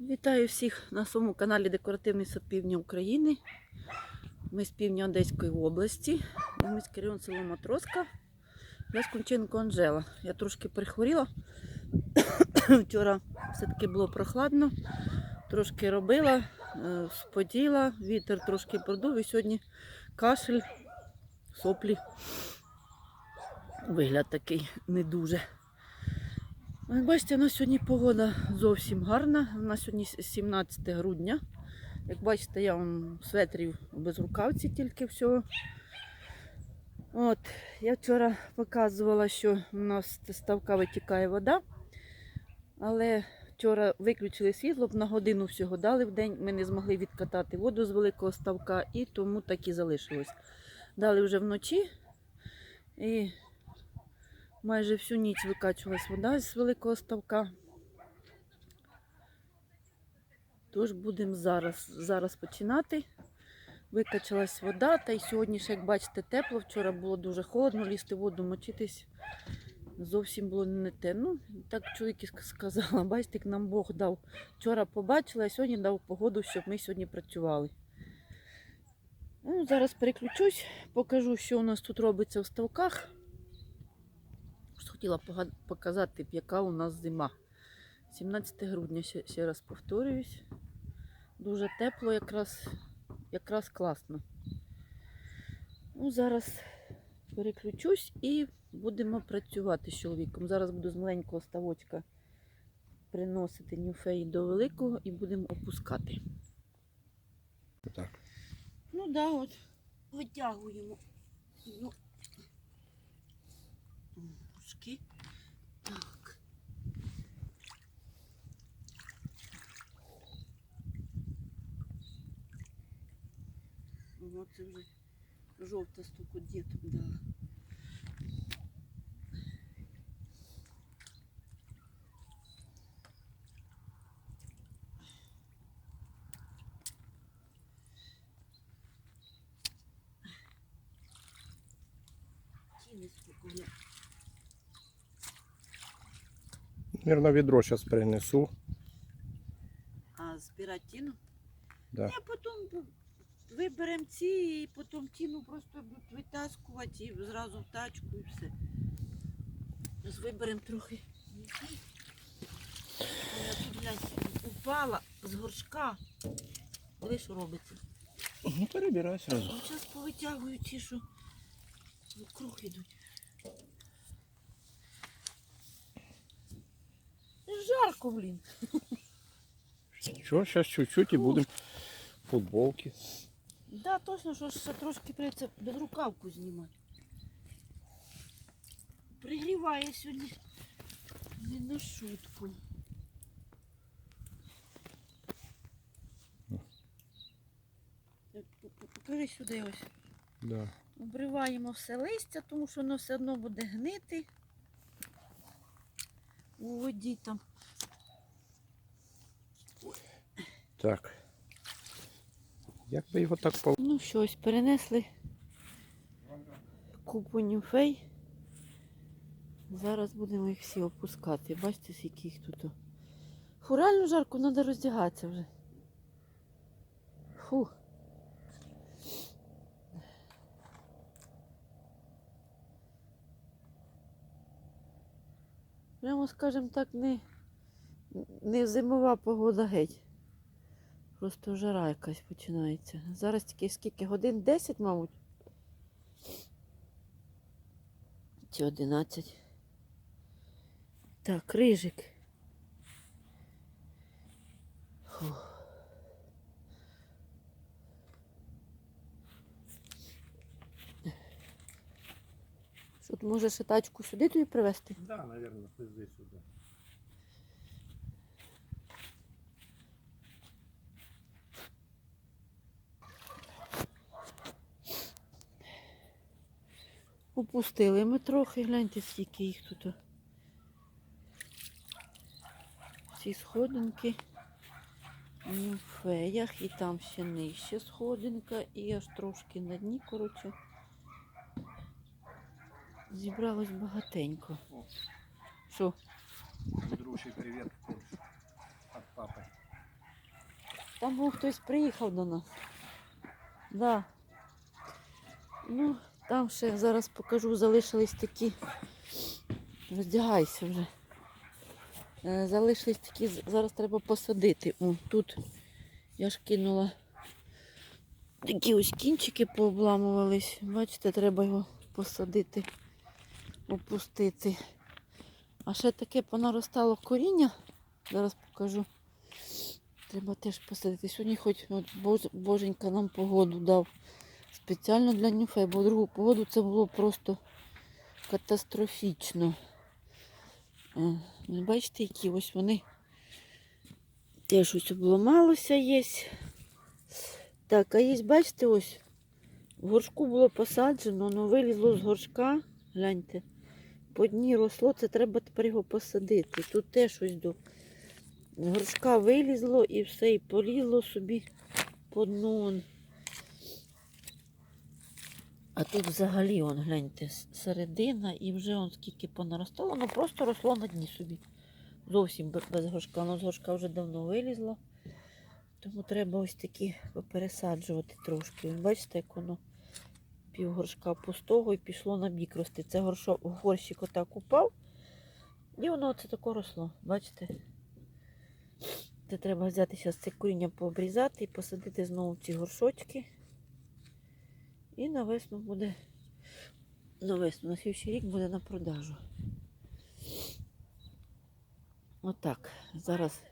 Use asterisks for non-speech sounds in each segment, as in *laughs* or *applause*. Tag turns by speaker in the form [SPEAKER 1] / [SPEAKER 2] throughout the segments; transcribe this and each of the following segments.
[SPEAKER 1] Вітаю всіх на своєму каналі Декоративний сад Півдня України. Ми з півдня Одеської області. Міський район село Матроска. Я з Кунченко Анжела. Я трошки перехворіла. *coughs* Вчора все-таки було прохладно. Трошки робила, е, споділа, вітер трошки продув і сьогодні кашель, соплі. Вигляд такий не дуже. Як бачите, у нас сьогодні погода зовсім гарна. У нас сьогодні 17 грудня. Як бачите, я вам светрів без рукавці тільки всього. От, я вчора показувала, що у нас з ставка витікає вода. Але вчора виключили світло, на годину всього дали в день. Ми не змогли відкатати воду з великого ставка і тому так і залишилось. Дали вже вночі. І Майже всю ніч викачувалась вода з великого ставка. Тож будемо зараз, зараз починати. Викачалась вода, та й сьогодні ще, як бачите, тепло. Вчора було дуже холодно, лізти воду, мочитись. Зовсім було не те. Ну, так чоловік і сказала, *laughs* бачите, як нам Бог дав. Вчора побачила, а сьогодні дав погоду, щоб ми сьогодні працювали. Ну, зараз переключусь, покажу, що у нас тут робиться в ставках. Хотіла показати, яка у нас зима. 17 грудня, ще, ще раз повторююсь. Дуже тепло, якраз, якраз класно. Ну, зараз переключусь і будемо працювати з чоловіком. Зараз буду з маленького ставочка приносити нюфеї до великого і будемо опускати.
[SPEAKER 2] Так.
[SPEAKER 1] Ну так, да, от витягуємо. Ну, пушки. Так. Ого, це вже жовта стуку діток дала. Тіни спокійно.
[SPEAKER 2] Мирно відро зараз принесу.
[SPEAKER 1] А збирати тіну?
[SPEAKER 2] Да.
[SPEAKER 1] Я потім виберемо ці і потім тіну просто будуть витаскувати і зразу в тачку і все. Зараз виберемо трохи. Я тут глянь, упала з горшка. Диви, що робиться.
[SPEAKER 2] Ну, перебирай сразу.
[SPEAKER 1] Зараз повитягую ті, що вокруг йдуть. Жарко, блін.
[SPEAKER 2] Що, зараз чуть-чуть і будемо футболки.
[SPEAKER 1] Да, точно, що ще трошки прийдеться безрукавку знімати. Пригріває сьогодні. Не на шутку. Так, по- по- Покажи сюди ось.
[SPEAKER 2] Да.
[SPEAKER 1] Обриваємо все листя, тому що воно все одно буде гнити у воді там.
[SPEAKER 2] Так. Як би його так по...
[SPEAKER 1] Ну щось, перенесли купу нюфей. Зараз будемо їх всі опускати. Бачите, скільки їх тут. Фу, реально жарко, треба роздягатися вже. Фу. Прямо, скажімо так, не, не зимова погода геть. Просто жара якась починається. Зараз тільки скільки годин? 10, мабуть. Чи 11. Так, рижик. Фух. Що, може ще тачку сюди тобі привезти?
[SPEAKER 2] Да, наверное, пизди сюди.
[SPEAKER 1] Опустили ми трохи, гляньте, скільки їх тут. Ці сходинки в феях, і там ще нижче сходинка, і аж трошки на дні, коротше. Зібралось багатенько. Що?
[SPEAKER 2] Дружий привіт от папи.
[SPEAKER 1] Там був хтось приїхав до нас. Да. Ну, там ще зараз покажу, залишились такі. Роздягайся вже. Е, Залишились такі, зараз треба посадити. О, тут я ж кинула такі ось кінчики пообламувались. Бачите, треба його посадити, опустити. А ще таке понаростало коріння. Зараз покажу. Треба теж посадити. Сьогодні хоч от боженька нам погоду дав спеціально для нюфей, бо другу погоду це було просто катастрофічно. Е, ви Бачите, які ось вони теж ось обламалося є. Так, а є, бачите, ось в горшку було посаджено, воно вилізло з горшка. Гляньте. По дні росло, це треба тепер його посадити. Тут теж ось до горшка вилізло і все, і полізло собі по дну. А тут взагалі, он, гляньте, середина і вже он скільки понаростало, воно просто росло на дні собі. Зовсім без горшка. Воно з горшка вже давно вилізло. Тому треба ось такі попересаджувати трошки. Бачите, як воно пів горшка пустого і пішло на бік рости. Це горшо, горщик отак упав. І воно оце тако росло. Бачите? Це треба взяти зараз це коріння пообрізати і посадити знову ці горшочки. І на весну буде. На весну, на слідчий рік буде на продажу. Отак. Зараз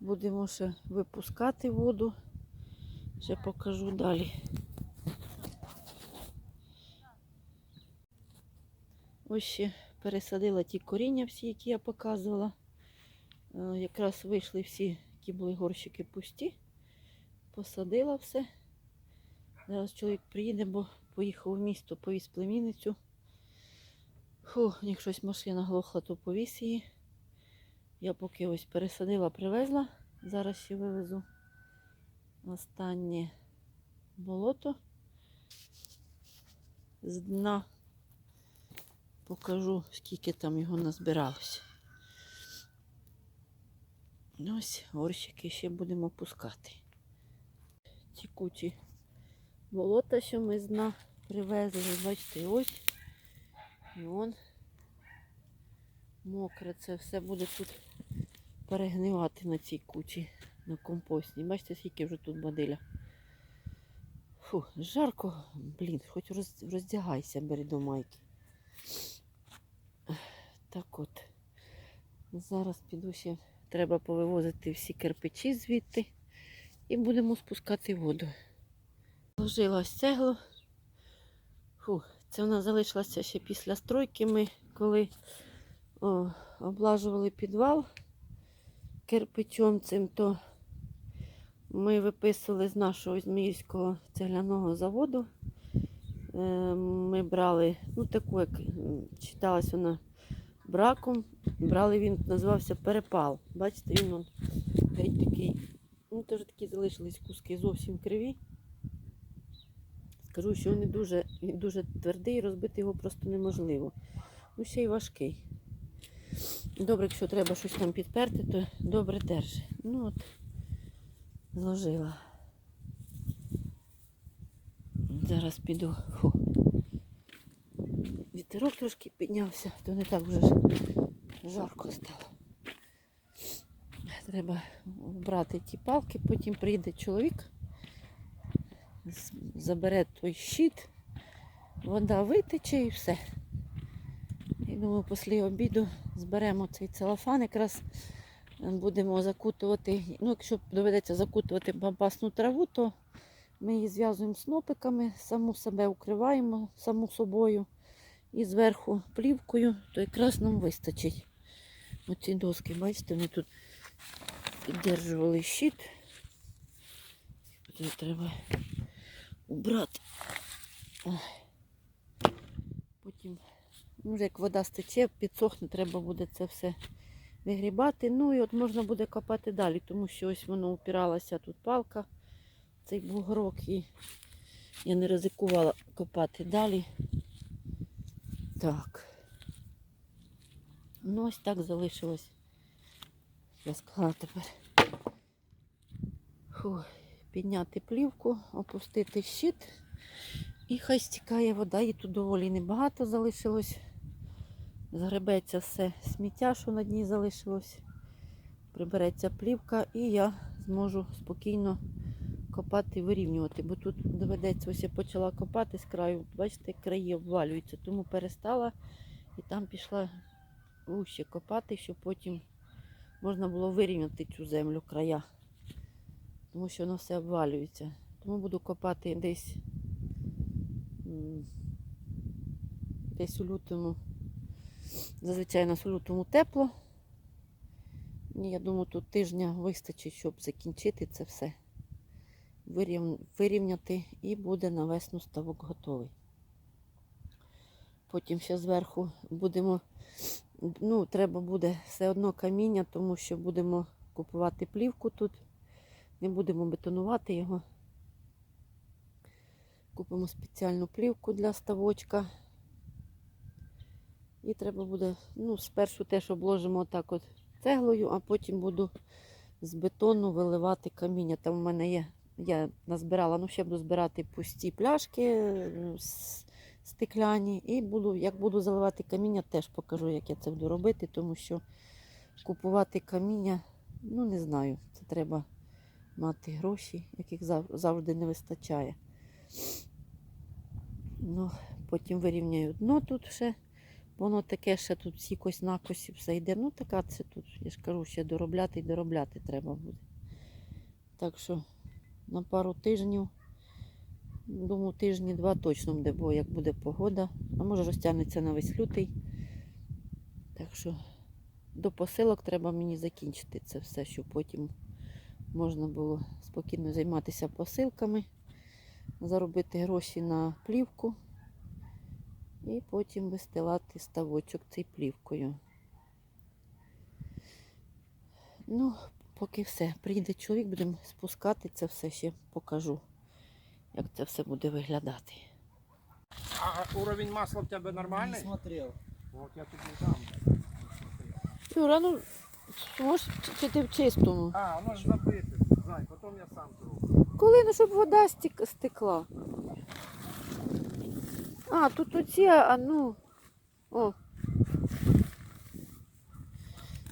[SPEAKER 1] будемо ще випускати воду. Ще покажу далі. Ось ще пересадила ті коріння всі, які я показувала. Е, Якраз вийшли всі, які були горщики пусті. Посадила все. Зараз чоловік приїде, бо поїхав у місто, повіз племінницю. Фу, як щось машина глохла, то повіз її. Я поки ось пересадила, привезла. Зараз ще вивезу останнє болото з дна. Покажу, скільки там його назбиралось. Ось горщики ще будемо пускати. Ці кучі болота, що ми з дна привезли. Бачите, ось. І он мокре. Це все буде тут перегнивати на цій кучі, на компостній. Бачите, скільки вже тут бадиля. Фу, жарко, блін, хоч роздягайся, бери до майки. Так от. Зараз піду ще треба повивозити всі кирпичі звідти і будемо спускати воду. Ложила ось цеглу. Фу, це вона залишилася ще після стройки. Ми коли о, облажували підвал кирпичом цим, то ми виписували з нашого Зміївського цегляного заводу. Е, Ми брали, ну таку, як читалась вона браком. Брали він, називався перепал. Бачите, він геть такий. Ну, теж такі залишились куски зовсім криві. Скажу, що він дуже, він дуже твердий, розбити його просто неможливо. Ну, ще й важкий. Добре, якщо треба щось там підперти, то добре держи. Ну от, зложила. Зараз піду. Фу. Вітерок трошки піднявся, то не так вже жарко стало. Треба вбрати ті палки, потім прийде чоловік, забере той щит, вода витече і все. І думаю, після обіду зберемо цей целофан, якраз будемо закутувати. Ну, якщо доведеться закутувати бабасну траву, то ми її зв'язуємо снопиками, саму себе укриваємо, саму собою і зверху плівкою, то якраз нам вистачить. Оці доски, бачите, вони тут піддержували щит. Тут треба убрати. Ой. Потім, ну, вже як вода стече, підсохне, треба буде це все вигрібати. Ну і от можна буде копати далі, тому що ось воно упиралася тут палка, цей бугорок, і я не ризикувала копати далі. Так. Ну, ось так залишилось. Я сказала тепер Фу. Підняти плівку, опустити щит. І хай стікає вода, і тут доволі небагато залишилось. Згребеться все сміття, що на дні залишилось. Прибереться плівка, і я зможу спокійно копати, і вирівнювати. Бо тут доведеться, ось я почала копати з краю. Бачите, краї обвалюються, тому перестала і там пішла вуще копати, щоб потім можна було вирівняти цю землю края. Тому що воно все обвалюється. Тому буду копати десь десь у лютому. Зазвичай у нас у лютому тепло. І я думаю, тут тижня вистачить, щоб закінчити це все. Вирівняти і буде на весну ставок готовий. Потім ще зверху будемо, ну, треба буде все одно каміння, тому що будемо купувати плівку тут. Не будемо бетонувати його. Купимо спеціальну плівку для ставочка. І треба буде, ну, спершу теж обложимо отак от цеглою, а потім буду з бетону виливати каміння. Там у мене є, я назбирала, ну ще буду збирати пусті пляшки е, стекляні. І буду, як буду заливати каміння, теж покажу, як я це буду робити, тому що купувати каміння, ну не знаю, це треба мати гроші, яких завжди не вистачає. Ну, потім вирівняю дно тут ще. Воно таке ще тут всі кось накосі все йде. Ну, така це тут, я ж кажу, ще доробляти і доробляти треба буде. Так що на пару тижнів, думаю, тижні два точно буде, бо як буде погода, а може розтягнеться на весь лютий. Так що до посилок треба мені закінчити це все, щоб потім можна було спокійно займатися посилками, заробити гроші на плівку. І потім вистилати ставочок цей плівкою. Ну, поки все. Прийде чоловік, будемо спускати це все ще покажу, як це все буде виглядати.
[SPEAKER 2] А уровень масла в тебе
[SPEAKER 3] Не
[SPEAKER 2] нормальний?
[SPEAKER 3] смотрел.
[SPEAKER 2] От я тобі дам.
[SPEAKER 1] Юра, ну можеш чи- чи ти в чистому?
[SPEAKER 2] А, воно ж забите. Знай, потім я сам зроблю.
[SPEAKER 1] Коли ну, щоб вода стік- стекла. А, тут оці, а ну. О.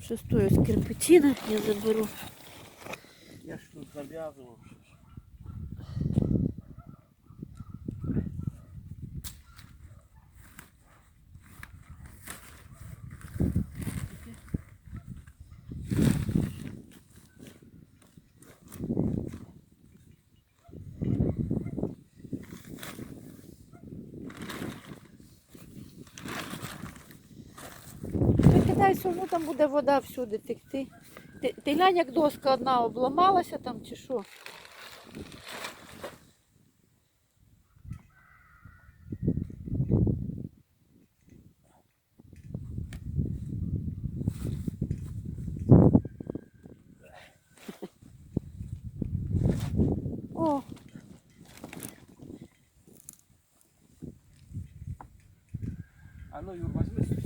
[SPEAKER 1] Що стоїть кирпичина, я заберу.
[SPEAKER 2] Я ж тут зав'язував.
[SPEAKER 1] Викидай суму, там буде вода всюди текти. Ти, ти глянь, як доска одна обламалася там чи що?
[SPEAKER 2] А ну, Юр, возьми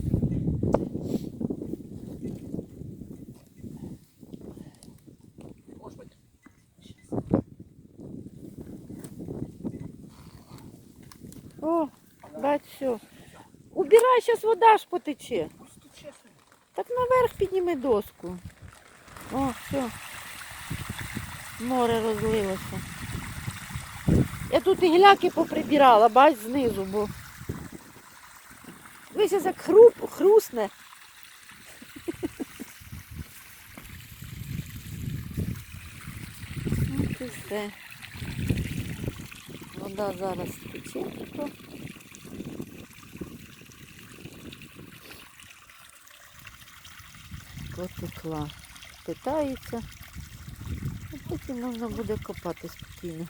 [SPEAKER 1] все. Убирай, зараз вода ж потече. Так наверх підніми доску. О, все. Море розлилося. Я тут і гіляки поприбирала, бач, знизу, бо. Ви зараз як хруп, хрусне. *laughs* І. Вода зараз тече тут. Потекла. Питається. А потім можна буде копати спокійно.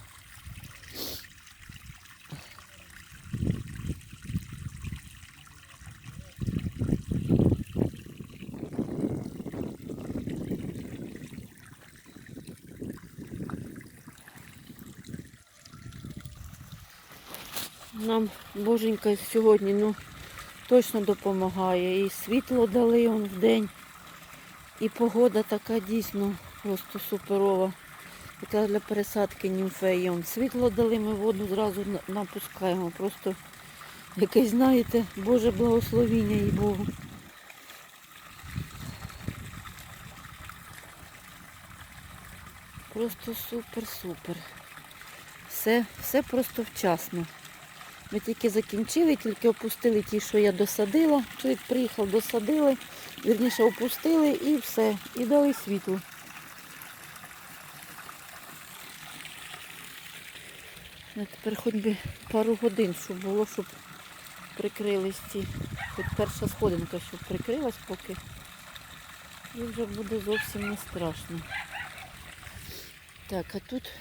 [SPEAKER 1] Нам боженька сьогодні ну, точно допомагає. І світло дали он в день. І погода така дійсно просто суперова. Якраз для пересадки німфеї. Он світло дали, ми воду зразу напускаємо. Просто якесь, знаєте, Боже благословіння їй Богу. Просто супер-супер. Все, все просто вчасно. Ми тільки закінчили, тільки опустили ті, що я досадила. Чоловік приїхав, досадили, вірніше опустили і все. І дали світло. А тепер хоч би пару годин, щоб було, щоб прикрились ці. Хоч перша сходинка, щоб прикрилась поки. І вже буде зовсім не страшно. Так, а тут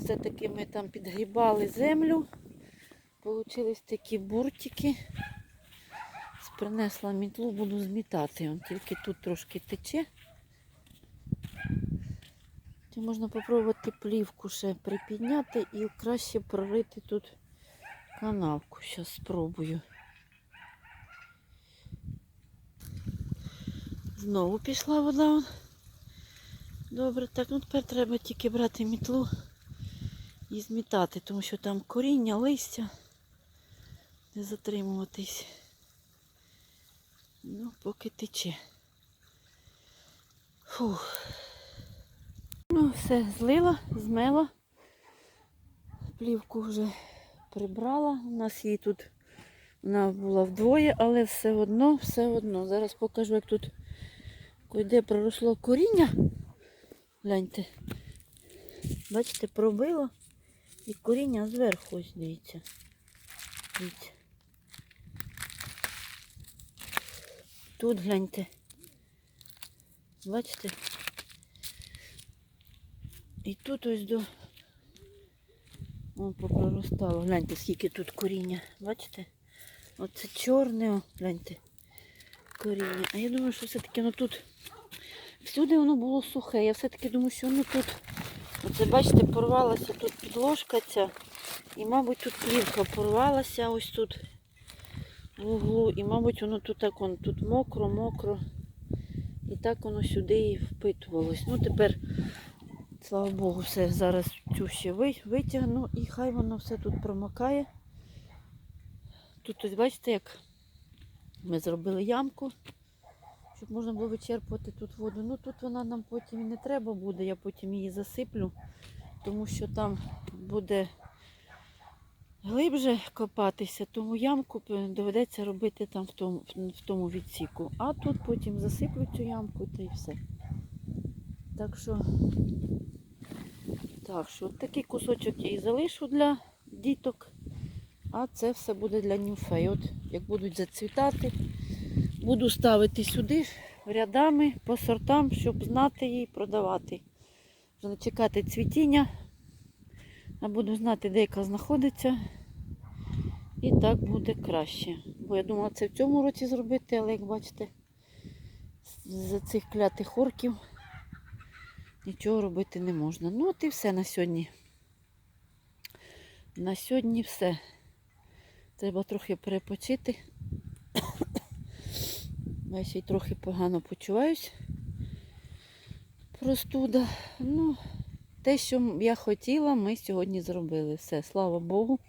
[SPEAKER 1] все-таки ми там підгрібали землю. Получились такі буртики. Принесла мітлу, буду змітати. Он тільки тут трошки тече. Чи можна спробувати плівку ще припідняти і краще прорити тут канавку. Зараз спробую. Знову пішла вода. Добре, так, ну тепер треба тільки брати мітлу і змітати, тому що там коріння, листя. Не затримуватись. Ну, поки тече. Фух. Ну, все, злила, змела. Плівку вже прибрала. У нас її тут вона була вдвоє, але все одно, все одно. Зараз покажу, як тут де проросло коріння. Гляньте. Бачите, пробило. І коріння зверху ось дивіться. Дивіться. Тут гляньте. Бачите? І тут ось до... О, попроростало. Гляньте, скільки тут коріння. Бачите? Оце чорне, гляньте. Коріння. А я думаю, що все-таки ну тут всюди воно було сухе. Я все-таки думаю, що воно тут. Оце, бачите, порвалася тут підложка ця. І, мабуть, тут плівка порвалася ось тут в углу. І, мабуть, воно тут так он, тут мокро, мокро. І так воно сюди і впитувалось. Ну, тепер, слава Богу, все зараз цю ще витягну і хай воно все тут промокає. Тут ось бачите, як ми зробили ямку, щоб можна було вичерпувати тут воду. Ну тут вона нам потім і не треба буде, я потім її засиплю, тому що там буде глибше копатися, тому ямку доведеться робити там в тому, в тому відсіку. А тут потім засиплю цю ямку та й все. Так що, так що такий кусочок я і залишу для діток. А це все буде для німфей. От як будуть зацвітати, буду ставити сюди рядами по сортам, щоб знати її і продавати. Вже не чекати цвітіння, а буду знати, де яка знаходиться. І так буде краще. Бо я думала це в цьому році зробити, але як бачите, з цих клятих орків нічого робити не можна. Ну от і все на сьогодні. На сьогодні все. Треба трохи перепочити. *coughs* Я ще й трохи погано почуваюсь. Простуда. Ну, те, що я хотіла, ми сьогодні зробили. Все, слава Богу.